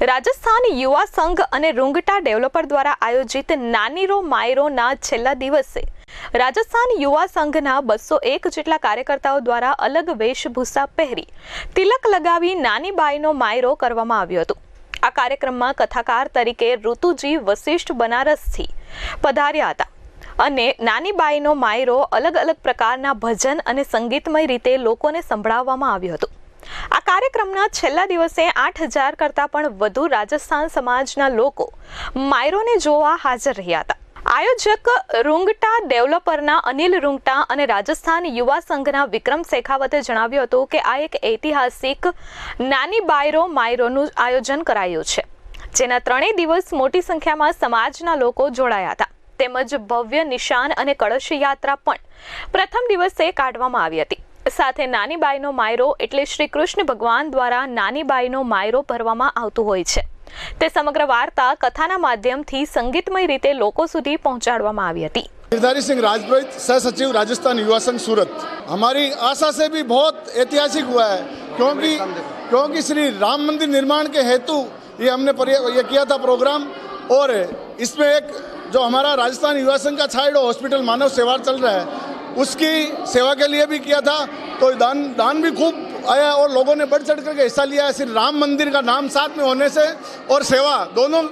રાજસ્થાન યુવા સંઘ અને રૂંગટા ડેવલપર દ્વારા આયોજિત નાનીરો માયરોના છેલ્લા દિવસે રાજસ્થાન યુવા સંઘના બસો એક જેટલા કાર્યકર્તાઓ દ્વારા અલગ વેશભૂષા પહેરી તિલક લગાવી નાની બાઈનો માયરો કરવામાં આવ્યો હતો. આ કાર્યક્રમમાં કથાકાર તરીકે ઋતુજી વશિષ્ઠ બનારસથી પધાર્યા હતા અને નાની બાઈનો માયરો અલગ અલગ પ્રકારના ભજન અને સંગીતમય રીતે લોકોને સંભળાવવામાં આવ્યો હતો. આ કાર્યક્રમના છેલ્લા દિવસે આઠ હજાર કરતાં પણ વધુ રાજસ્થાન સમાજના લોકો માયરોને જોવા હાજર રહ્યા હતા. આયોજક રૂંગટા ડેવલપરના અનિલ રૂંગટા અને રાજસ્થાન યુવા સંઘના વિક્રમ શેખાવતે જણાવ્યું હતું કે આ એક ઐતિહાસિક નાની બાયરો માયરોનું આયોજન કરાયું છે, જેના ત્રણેય દિવસ મોટી સંખ્યામાં સમાજના લોકો જોડાયા હતા. તેમજ ભવ્ય નિશાન અને કળશ યાત્રા પણ પ્રથમ દિવસે કાઢવામાં આવી હતી. સાથે નાની બાઈનો માયરો એટલે શ્રી કૃષ્ણ ભગવાન દ્વારા નાની બાઈનો માયરો ભરવામાં આવતું હોય છે તે સમગ્ર વાર્તા કથાના માધ્યમથી સંગીતમય રીતે લોકો સુધી પહોંચાડવામાં આવી હતી गिरधारी सिंह राजपुरोहित सह सचिव राजस्थान युवा संघ सूरत हमारी आशा से भी बहुत ऐतिहासिक हुआ है क्योंकि क्योंकि श्री राम मंदिर निर्माण के हेतु ये हमने पर्य- ये किया था प्रोग्राम और इसमें एक जो हमारा राजस्थान युवा संघ का छाइडो हॉस्पिटल मानव सेवा चल रहा है उसकी सेवा के लिए भी किया था। तो दान दान भी खूब आया और लोगों ने बढ़ चढ़ करके हिस्सा लिया है। श्री राम मंदिर का नाम साथ में होने से और सेवा दोनों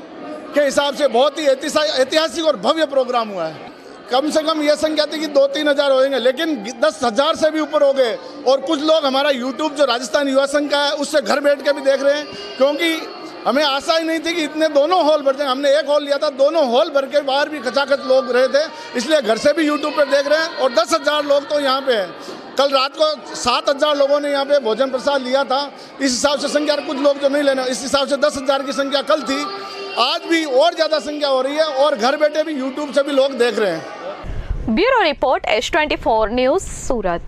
के हिसाब से बहुत ही ऐतिहासिक और भव्य प्रोग्राम हुआ है। कम से कम ये संख्या थी कि दो तीन हज़ार होएँगे लेकिन दस हज़ार से भी ऊपर हो गए। और कुछ लोग हमारा यूट्यूब जो राजस्थान युवा संघ का है, उससे घर बैठ के भी देख रहे हैं, क्योंकि हमें आशा ही नहीं थी कि इतने दोनों हॉल भर हैं हमने एक हॉल लिया था, दोनों हॉल भर के बाहर भी खचाखच लोग रहे थे। इसलिए घर से भी यूट्यूब पर देख रहे हैं और दस हज़ार लोग तो यहाँ पे हैं। कल रात को सात हज़ार लोगों ने यहाँ पे भोजन प्रसाद लिया था। इस हिसाब से संख्या कुछ लोग जो नहीं लेना, इस हिसाब से दस हज़ार की संख्या कल थी। आज भी और ज़्यादा संख्या हो रही है और घर बैठे भी यूट्यूब से भी लोग देख रहे हैं। Bureau report S twenty four news, Surat.